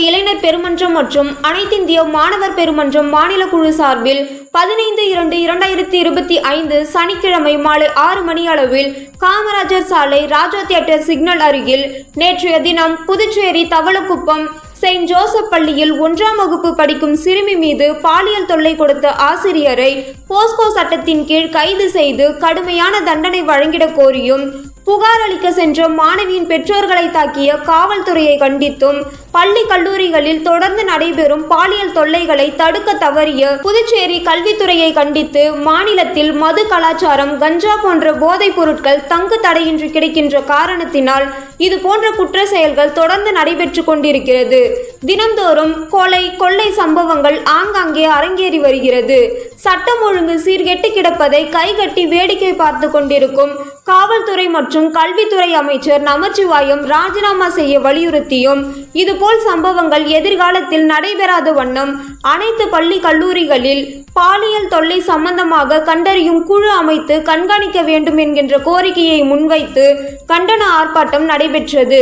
இளைஞர் பெருமன்றம் மற்றும் அனைத்திந்திய மாணவர் பெருமன்றம் மாநில குழு சார்பில் பதினைந்து இரண்டு இரண்டாயிரத்தி இருபத்தி ஐந்து சனிக்கிழமை மாலை ஆறு மணி அளவில் காமராஜர் சாலை ராஜா தியேட்டர் சிக்னல் அருகில் நேற்றைய தினம் புதுச்சேரி தவளக்குப்பம் செயின்ட் ஜோசப் பள்ளியில் ஒன்றாம் வகுப்பு படிக்கும் சிறுமி மீது பாலியல் தொல்லை கொடுத்த ஆசிரியரை போஸ்கோ சட்டத்தின் கீழ் கைது செய்து கடுமையான தண்டனை வழங்கிடக் கோரியும் புகார் அளிக்க சென்ற மாணவியின் பெற்றோர்களை தாக்கிய காவல்துறையை கண்டித்தும் பள்ளி கல்லூரிகளில் தொடர்ந்து நடைபெறும் பாலியல் தொல்லைகளை தடுக்க தவறிய புதுச்சேரி கல்வித்துறையை கண்டித்து மாநிலத்தில் மது கலாச்சாரம் கஞ்சா போன்ற போதைப் பொருட்கள் தங்கு தடையின்றி கிடைக்கின்ற காரணத்தினால் இது போன்ற குற்ற செயல்கள் தொடர்ந்து நடைபெற்று கொண்டிருக்கிறது. தினந்தோறும் கொலை கொள்ளை சம்பவங்கள் ஆங்காங்கே அரங்கேறி வருகிறது. சட்டம் ஒழுங்கு சீர்கெட்டு கிடப்பதை கைகட்டி வேடிக்கை பார்த்து கொண்டிருக்கும் காவல்துறை மற்றும் கல்வித்துறை அமைச்சர் நமச்சிவாயம் ராஜினாமா செய்ய வலியுறுத்தியும் இது இதுபோல் சம்பவங்கள் எதிர்காலத்தில் நடைபெறாத வண்ணம் அனைத்து பள்ளி கல்லூரிகளில் பாலியல் தொல்லை சம்பந்தமாக கண்டறியும் குழு அமைத்து கண்காணிக்க வேண்டும் என்கின்ற கோரிக்கையை முன்வைத்து கண்டன ஆர்ப்பாட்டம் நடைபெற்றது.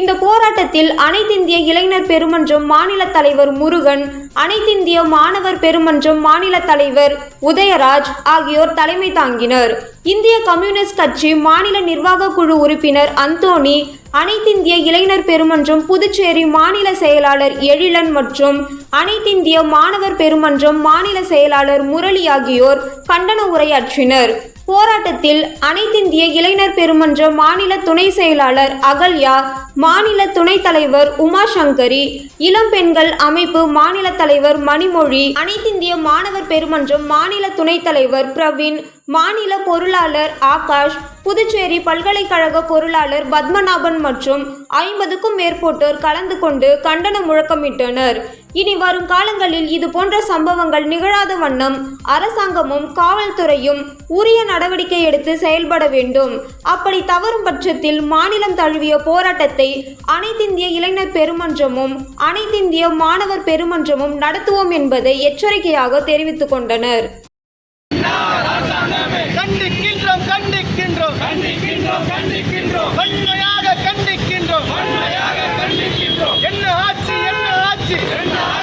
இந்த போராட்டத்தில் அனைத்திந்திய இளைஞர் பெருமன்றம் மாநில தலைவர் முருகன் அனைத்திந்திய மாணவர் பெருமன்றம் மாநில தலைவர் உதயராஜ் ஆகியோர் தலைமை தாங்கினர். இந்திய கம்யூனிஸ்ட் கட்சி மாநில நிர்வாக குழு உறுப்பினர் அந்தோணி அனைத்திந்திய இளைஞர் பெருமன்றம் புதுச்சேரி மாநில செயலாளர் எழிலன் மற்றும் அனைத்திந்திய மாணவர் பெருமன்றம் மாநில செயலாளர் முரளி ஆகியோர் கண்டன உரையாற்றினர். போராட்டத்தில் அனைத்திந்திய இளைஞர் பெருமன்ற மாநில துணை செயலாளர் அகல்யா மாநில துணைத் தலைவர் உமா சங்கரி இளம் பெண்கள் அமைப்பு மாநில தலைவர் மணிமொழி அனைத்திந்திய மாணவர் பெருமன்றம் மாநில துணைத் தலைவர் பிரவீன் மாநில பொருளாளர் ஆகாஷ் புதுச்சேரி பல்கலைக்கழக பொருளாளர் பத்மநாபன் மற்றும் ஐம்பதுக்கும் மேற்பட்டோர் கலந்து கொண்டு கண்டன முழக்கமிட்டனர். இனி வரும் காலங்களில் இது போன்ற சம்பவங்கள் நிகழாத வண்ணம் அரசாங்கமும் காவல்துறையும் உரிய நடவடிக்கை எடுத்து செயல்பட வேண்டும். அப்படி தவறும் பட்சத்தில் மாநிலம் தழுவிய போராட்டத்தை அனைத்திந்திய இளைஞர் பெருமன்றமும் அனைத்திந்திய மாணவர் பெருமன்றமும் நடத்துவோம் என்பதை எச்சரிக்கையாக தெரிவித்துக் கொண்டனர். கண்டிக்கின்றோம் கண்டிக்கின்றோம். கண்டிக்கின்றோம் கண்டிக்கின்றோம். ஆட்சி